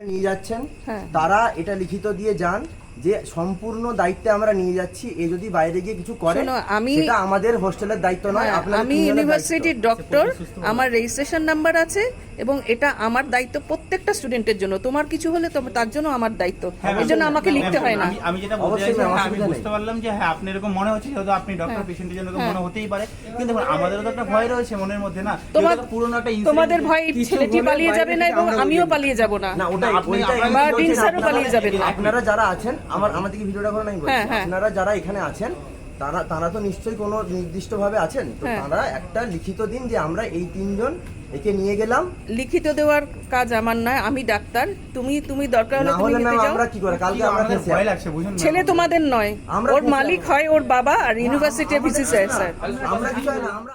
নিয়ে যাচ্ছেন হ্যাঁ। তারা এটা লিখিত দিয়ে যান যে সম্পূর্ণ দায়িত্বে আমরা নিয়ে যাচ্ছি এ যদি বাইরে গিয়ে কিছু করে আমি- সেটা আমাদের হোস্টেলের দায়িত্ব নয় হ্যাঁ, আমি ইউনিভার্সিটির ডক্টর আমার রেজিস্ট্রেশন নাম্বার আছে এবং এটা আমার দায়িত্ব প্রত্যেকটা স্টুডেন্টের জন্য। তোমার কিছু হলে তার জন্য আমার দায়িত্ব। হ্যাঁ, এই জন্য আমাকে লিখতে হয় না। আমি- আমি যেটা বলতে চাইছি আমি বুঝতে পারলাম যে হ্যাঁ আপনি এরকম মনে হচ্ছে যেহেতু আপনি ডক্টর হ্যাঁ। পেশেন্টের জন্য হ্যাঁ। মনে হতেই পারে। কিন্তু দেখুন আমাদেরও তো একটা ভয় রয়েছে মনের মধ্যে না? তোমার পুরোনো একটা তোমাদের ভয় ছেলেটি পালিয়ে যাবে না এবং আমিও পালিয়ে যাব না। না ওটাই আপনি- বা পালিয়ে যাবেন না। আপনারা যারা আছেন আমার আমাদেরকে ভিডিওটা করে নাই বলছি হ্যাঁ, হ্যাঁ। আপনারা যারা এখানে আছেন তারা তারা তো নিশ্চয়ই কোনো নির্দিষ্ট ভাবে আছেন। তো হ্যাঁ। তারা একটা লিখিত দিন যে আমরা এই তিনজন একে নিয়ে গেলাম। লিখিত দেওয়ার কাজ আমার নয় আমি ডাক্তার। তুমি তুমি দরকার হলে না তুমি নিতে যাও। আমরা কি করে? কালকে আমরা আমাদের ভয় লাগছে বুঝুন ছেলে তোমাদের নয়। আমরা ওর মালিক হয় ওর বাবা আর ইউনিভার্সিটি ভিসি স্যার স্যার আমরা কিছু না আমরা